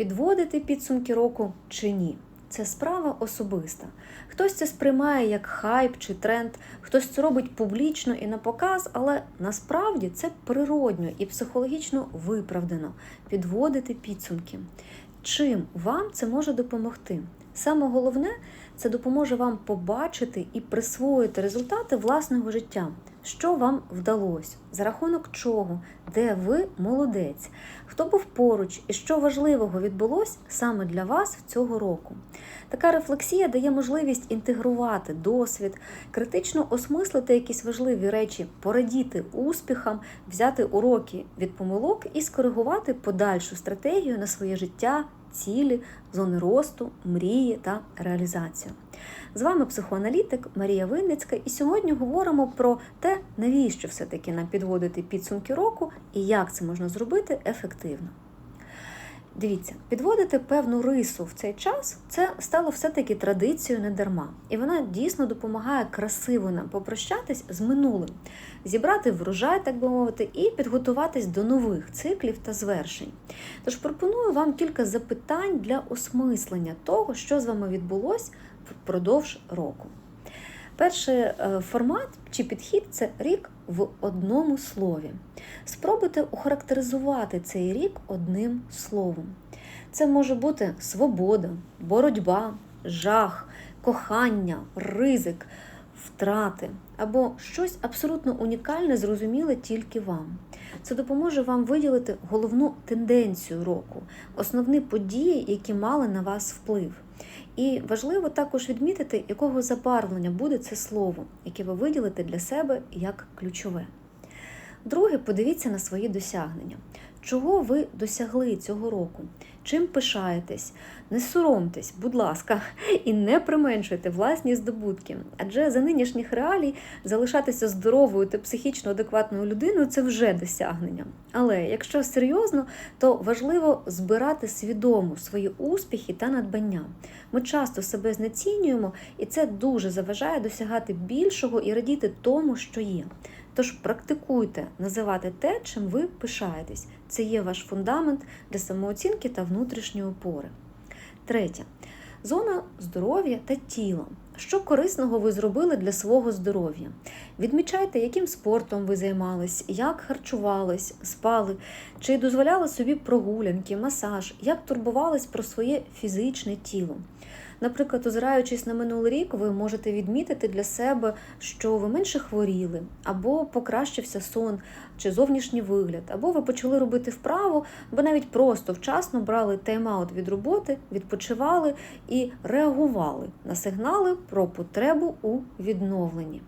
підводити підсумки року чи ні. Це справа особиста. Хтось це сприймає як хайп чи тренд, хтось це робить публічно і на показ, але насправді це природньо і психологічно виправдано підводити підсумки. Чим вам це може допомогти? Саме головне, це допоможе вам побачити і присвоїти результати власного життя, що вам вдалося, за рахунок чого, де ви молодець, хто був поруч? І що важливого відбулось саме для вас цього року. Така рефлексія дає можливість інтегрувати досвід, критично осмислити якісь важливі речі, порадіти успіхам, взяти уроки від помилок і скоригувати подальшу стратегію на своє життя, цілі, зони росту, мрії та реалізацію. З вами психоаналітик Марія Винницька, і сьогодні говоримо про те, навіщо все-таки нам підводити підсумки року і як це можна зробити ефективно. Дивіться, підводити певну рису в цей час це стало все-таки традицією не дарма. І вона дійсно допомагає красиво нам попрощатись з минулим, зібрати врожай, так би мовити, і підготуватись до нових циклів та звершень. Тож пропоную вам кілька запитань для осмислення того, що з вами відбулось впродовж року. Перший е, формат чи підхід це рік в одному слові. Спробуйте охарактеризувати цей рік одним словом. Це може бути свобода, боротьба, жах, кохання, ризик, втрати або щось абсолютно унікальне, зрозуміле тільки вам. Це допоможе вам виділити головну тенденцію року, основні події, які мали на вас вплив. І важливо також відмітити, якого забарвлення буде це слово, яке ви виділите для себе як ключове. Друге, подивіться на свої досягнення. Чого ви досягли цього року? Чим пишаєтесь? Не соромтесь, будь ласка, і не применшуйте власні здобутки. Адже за нинішніх реалій залишатися здоровою та психічно адекватною людиною це вже досягнення. Але якщо серйозно, то важливо збирати свідомо свої успіхи та надбання. Ми часто себе знецінюємо, і це дуже заважає досягати більшого і радіти тому, що є. Тож практикуйте називати те, чим ви пишаєтесь. Це є ваш фундамент для самооцінки та внутрішньої опори. Третє. Зона здоров'я та тіла. Що корисного ви зробили для свого здоров'я? Відмічайте, яким спортом ви займались, як харчувались, спали, чи дозволяли собі прогулянки, масаж, як турбувались про своє фізичне тіло. Наприклад, озираючись на минулий рік, ви можете відмітити для себе, що ви менше хворіли, або покращився сон чи зовнішній вигляд, або ви почали робити вправу, або навіть просто вчасно брали тайм-аут від роботи, відпочивали і реагували на сигнали про потребу у відновленні.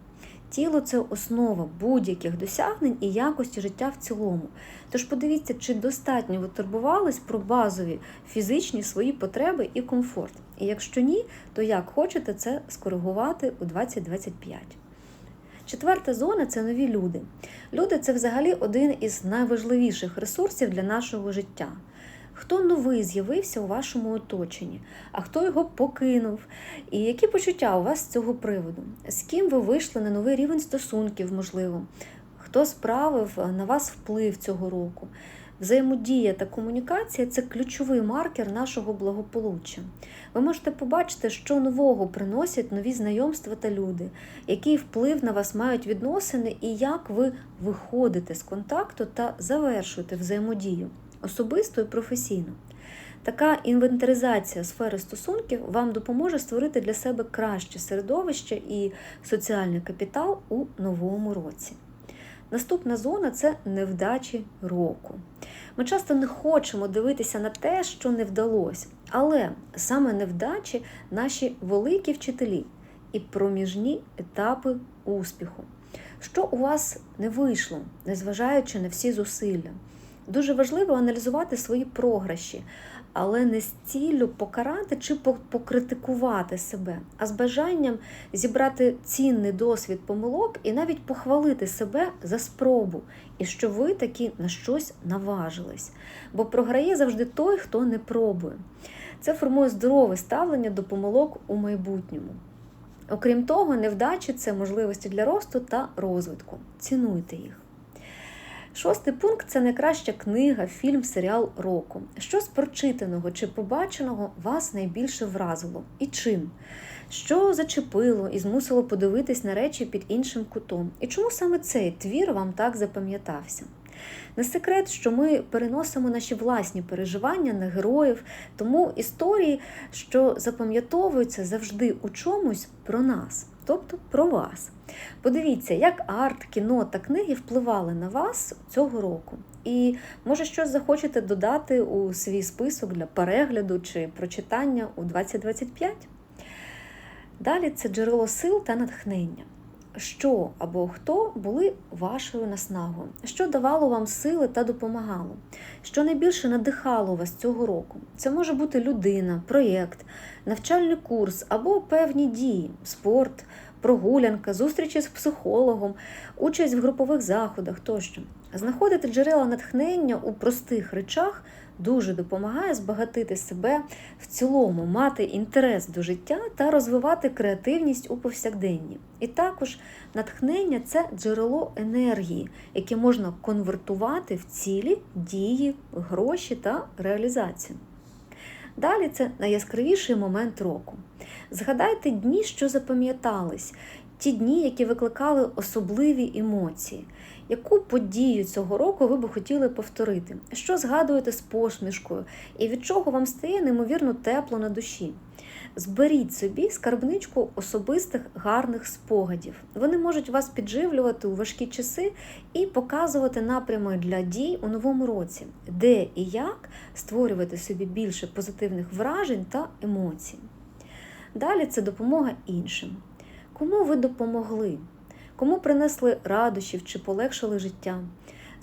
Тіло це основа будь-яких досягнень і якості життя в цілому. Тож подивіться, чи достатньо ви турбувались про базові фізичні свої потреби і комфорт. І якщо ні, то як хочете це скоригувати у 2025. Четверта зона це нові люди. Люди це взагалі один із найважливіших ресурсів для нашого життя. Хто новий з'явився у вашому оточенні, а хто його покинув? І які почуття у вас з цього приводу? З ким ви вийшли на новий рівень стосунків, можливо? Хто справив на вас вплив цього року? Взаємодія та комунікація це ключовий маркер нашого благополуччя. Ви можете побачити, що нового приносять нові знайомства та люди, який вплив на вас мають відносини і як ви виходите з контакту та завершуєте взаємодію особисто і професійно. Така інвентаризація сфери стосунків вам допоможе створити для себе краще середовище і соціальний капітал у новому році. Наступна зона це невдачі року. Ми часто не хочемо дивитися на те, що не вдалося, але саме невдачі наші великі вчителі і проміжні етапи успіху. Що у вас не вийшло, незважаючи на всі зусилля. Дуже важливо аналізувати свої програші, але не з ціллю покарати чи покритикувати себе, а з бажанням зібрати цінний досвід помилок і навіть похвалити себе за спробу, і що ви таки на щось наважились. Бо програє завжди той, хто не пробує. Це формує здорове ставлення до помилок у майбутньому. Окрім того, невдачі це можливості для росту та розвитку. Цінуйте їх. Шостий пункт це найкраща книга, фільм, серіал року. Що з прочитаного чи побаченого вас найбільше вразило і чим? Що зачепило і змусило подивитись на речі під іншим кутом? І чому саме цей твір вам так запам'ятався? Не секрет, що ми переносимо наші власні переживання на героїв, тому історії, що запам'ятовуються завжди у чомусь про нас, тобто про вас. Подивіться, як арт, кіно та книги впливали на вас цього року. І може щось захочете додати у свій список для перегляду чи прочитання у 2025? Далі це джерело сил та натхнення. Що або хто були вашою наснагою, що давало вам сили та допомагало, що найбільше надихало вас цього року. Це може бути людина, проєкт, навчальний курс або певні дії, спорт, прогулянка, зустрічі з психологом, участь в групових заходах тощо. Знаходити джерела натхнення у простих речах дуже допомагає збагатити себе в цілому, мати інтерес до життя та розвивати креативність у повсякденні. І також натхнення це джерело енергії, яке можна конвертувати в цілі, дії, гроші та реалізацію. Далі це найяскравіший момент року. Згадайте дні, що запам'ятались, ті дні, які викликали особливі емоції. Яку подію цього року ви би хотіли повторити? Що згадуєте з посмішкою, і від чого вам стає неймовірно тепло на душі? Зберіть собі скарбничку особистих гарних спогадів. Вони можуть вас підживлювати у важкі часи і показувати напрями для дій у новому році, де і як створювати собі більше позитивних вражень та емоцій. Далі це допомога іншим. Кому ви допомогли? Кому принесли радощів чи полегшили життя?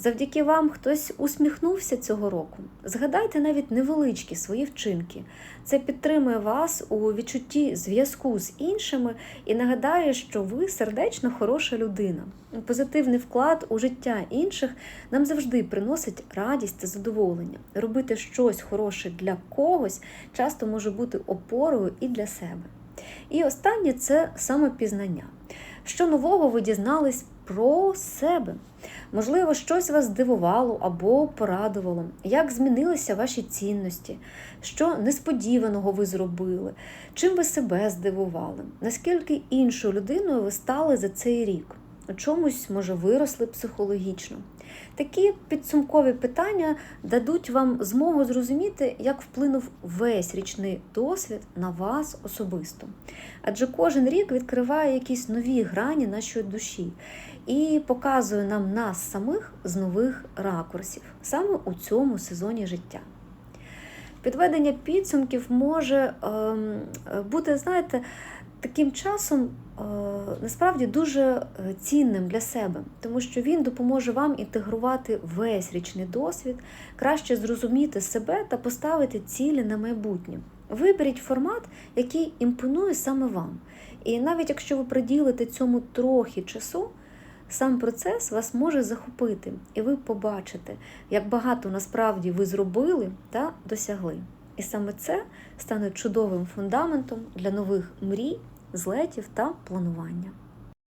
Завдяки вам хтось усміхнувся цього року. Згадайте навіть невеличкі свої вчинки. Це підтримує вас у відчутті зв'язку з іншими і нагадає, що ви сердечно хороша людина. Позитивний вклад у життя інших нам завжди приносить радість та задоволення. Робити щось хороше для когось часто може бути опорою і для себе. І останнє це самопізнання. Що нового ви дізнались про себе? Можливо, щось вас здивувало або порадувало, як змінилися ваші цінності, що несподіваного ви зробили, чим ви себе здивували, наскільки іншою людиною ви стали за цей рік, у чомусь, може, виросли психологічно. Такі підсумкові питання дадуть вам змогу зрозуміти, як вплинув весь річний досвід на вас особисто. Адже кожен рік відкриває якісь нові грані нашої душі і показує нам нас самих з нових ракурсів, саме у цьому сезоні життя. Підведення підсумків може ем, бути, знаєте, таким часом е, насправді дуже е, цінним для себе, тому що він допоможе вам інтегрувати весь річний досвід, краще зрозуміти себе та поставити цілі на майбутнє. Виберіть формат, який імпонує саме вам. І навіть якщо ви приділите цьому трохи часу, сам процес вас може захопити, і ви побачите, як багато насправді ви зробили та досягли. І саме це стане чудовим фундаментом для нових мрій, злетів та планування.